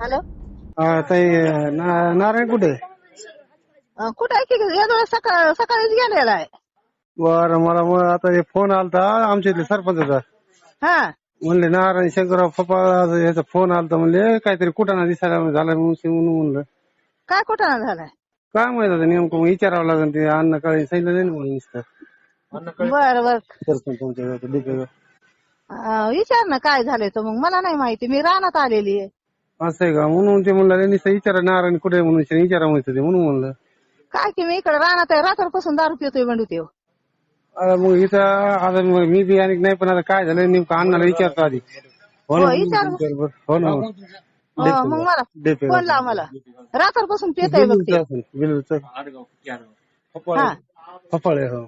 Hello? हा, ताई ना- नारायण कुठे? अं, कुठं आहे की? या सकाळ सकाळीच गेलेला आहे. बर मला मग आता हे फोन आलता आमच्या इथले सरपंचाचा. हा. म्हणले नारायण शंकरराव पप्पा याचा फोन आलता म्हणले काहीतरी कुठाना दिसायला झाला म्हणून ते म्हणून म्हणलं. काय कुठं झालाय? काय माहीत आता नेमकं मग विचारावं लागेल ते अन्न काळे सांगितलं नाही ना म्हणून नुसतं. बर बर. सरपंच गावाचं, विचार ना काय झालंय तर मग. मला नाही माहिती मी रानात आलेली आहे. असं आहे का? म्हणून ते म्हणलं नुसतं विचारा नारायण कुठे आहे? म्हणून विचारा म्हणत ते म्हणून म्हणलं. काय की मी इकडे रानात आहे रात्रपासून दारू पितोय बंडू तेव आता मग इथं आता मग मी बी आणि नाही पण आता काय झालं नेमकं अण्णाला विचारतो आधी. हो ना हो, विचार. हो ना हो. हो, मग मला. फोन लाव मला. रात्रपासून पितोय बघ ते. बिलूचं असेल, बिलूचं. हा. फपाळ आहे हो.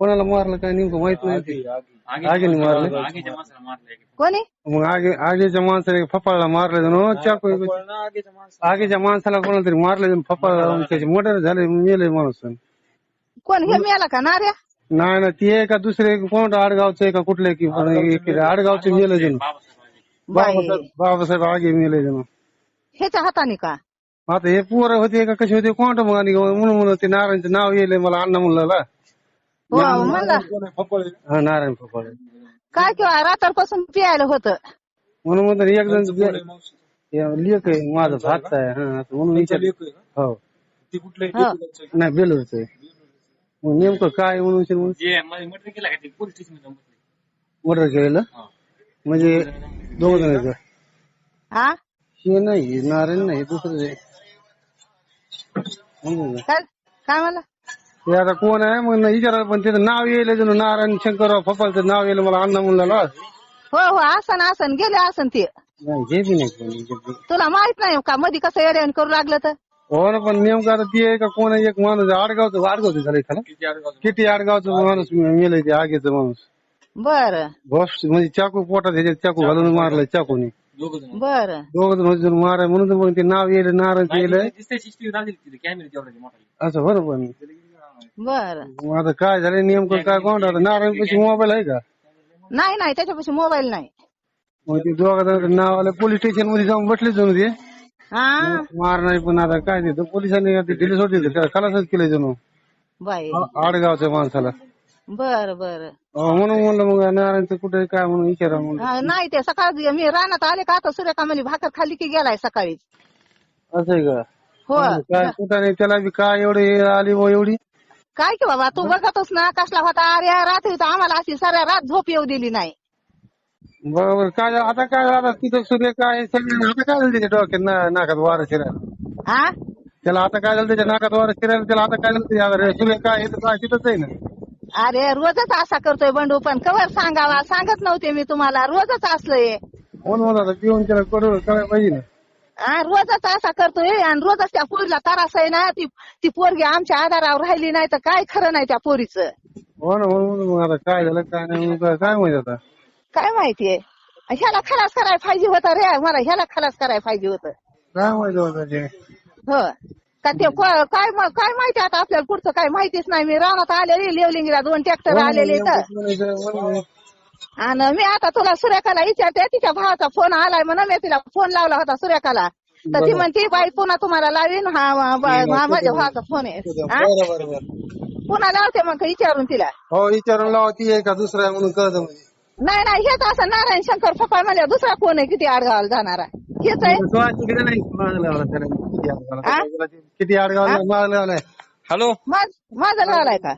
कोणाला मारलं काय नेमकं माहीत नाही. ते. आगीने मारलं. कोणी? मग आगे आगीच्या माणसाने फपाळला मारलं जण. चाकू आगीच्या माणसाला. कोणाला तरी मारलं जण. फपाळ त्याचे मर्डर झाले मेले माणूस. कोण हे मिळाला का नार्या? नाही ना ते का दुसरे कोण आडगावचं आहे का कुठले की आडगावचे मेले जण. बाई. बाबासाहेब बाबासाहेब आगे मेले जण. ह्याच्या हाताने का? आता हे पोरं होते का कसे होते? कोण मग? आणि म्हणून म्हणून ते नारायणचं नाव येले मला अण्णा म्हणलं हो हा नारायण फपाळ काय किंवा रात्रपासून पियायला होतं? म्हणून म्हणतो एक जण लेख आहे माझा भात आहे हा असं म्हणून विचार हो. हो. नाही बेलूरच आहे. मग नेमकं काय म्हणून विचार म्हणून मर्डर केलेलं? म्हणजे दोघ जण आहेत का? हा हे नाही नारायण नाही हे दुसरं आहे. का? काय काय म्हणला? ते आता कोण आहे? मग विचारायला पण त्याचं नाव येईल जणू नारायण शंकरराव फपालचं नाव येईल मला अण्णा म्हणला हो हो आसन आसन. गेले आसन ते. नाही हे बी नाही कोणी. हे बी- तुला माहीत नाही का मधी कसं येड्यान करू लागलं तर? हो ना पण नेमकं आता ते आहे का कोण आहे? एक माणूस आडगावचं आडगावचं झालं एखादा किती आडगावचं? माणूस मेलंय ते आगीचं माणूस. बर. बॉस म्हणजे चाकू पोटात ह्याच्यात चाकू घालून मारलाय चाकूने. बर. दोघ जण माराय म्हणून तर मग ते नाव येईल नारायण येईल. असं बरोबर बर. मग आता काय झालं? नेमकं काय कोण आता नारायण पैसे मोबाईल आहे का? नाही नाही त्याच्यापाशी मोबाईल नाही. मग ते दोघा जण नाव आलं पोलीस स्टेशनमध्ये जाऊन बसले जणू ते. हा. मार नाही पण आता काय ते? पोलिसांनी ते दिले सोडले त्याला खलासच केलं जणू. बाई. आडगावच्या माणसाला. बर बर. अहो, म्हणून म्हणलं मग नारायणचं कुठे काय म्हणून विचारा म्हणून हा, नाही ते सकाळी मी रानात आले का आता सूर्यकामली भाकर खाली की गेलाय सकाळीच असं आहे का? हो काय कुठं नाही त्याला बी काय एवढी आली बुवा एवढी? काय की बाबा तू बघतोस ना कसला होता? अरे रात्री तर आम्हाला अशी साऱ्या रात झोप येऊ दिली नाही. बरोबर काय झालं? आता काय झालं? आता तिथं सूर्य काय सगळं आता काय झालं त्याच्या डोक्यात? ना- नाकात वारं शिरायला. हा त्याला आता काय झालं? त्याच्या नाकात वारं शिरायला त्याला आता काय झालं? ते आता सूर्य काय हे तर काय तिथंच आहे ना. अरे रोजच असा करतोय बंडू पण कवर सांगावा? सांगत नव्हते मी तुम्हाला. रोजच असलंय. म्हणून म्हणत आता पिऊन त्याला कडू करायला पाहिजे ना. रोजच असा करतोय आणि रोजच त्या पोरीला त्रास आहे ना ती ती पोरगी आमच्या आधारावर राहिली नाही तर काय खरं नाही त्या पोरीचं? हो ना म्हणून म्हणून मग आता काय झालं काय नाही काय- काय माहिती आता? काय माहितीये? ह्याला खलास करायला पाहिजे होतं रे मला ह्याला खलास करायला पाहिजे होतं. काय माहिती ते? हो. का ते को- काय म- काय माहिती आता आपल्याला पुढचं काय माहितीच नाही. मी रानात आलेली लेवलिंगला दोन ट्रॅक्टर आलेले तर आणि मी आता तुला सुरेखाला विचारते तिच्या भावाचा फोन आलाय म्हणून मी तिला फोन लावला होता सुरेखाला. तर ती म्हणते बाई पुन्हा तुम्हाला लावीन हा हा, बा- हा माझ्या भावाचा फोन आहे. हा? पुन्हा लावते मग विचारून तिला. हो विचारून लावा ती आहे का दुसरा आहे म्हणून कळत म्हणजे. नाही नाही हेच असं नारायण शंकर पप्पा म्हणल्या दुसरा कोण आहे किती आडगावाला जाणार. आहे. हेच आहे किती नाही मागं लावला त्याला. किती आडगावला. आ? किती आडगावला मागं लावलाय? हॅलो? माझ माझा लावलाय का?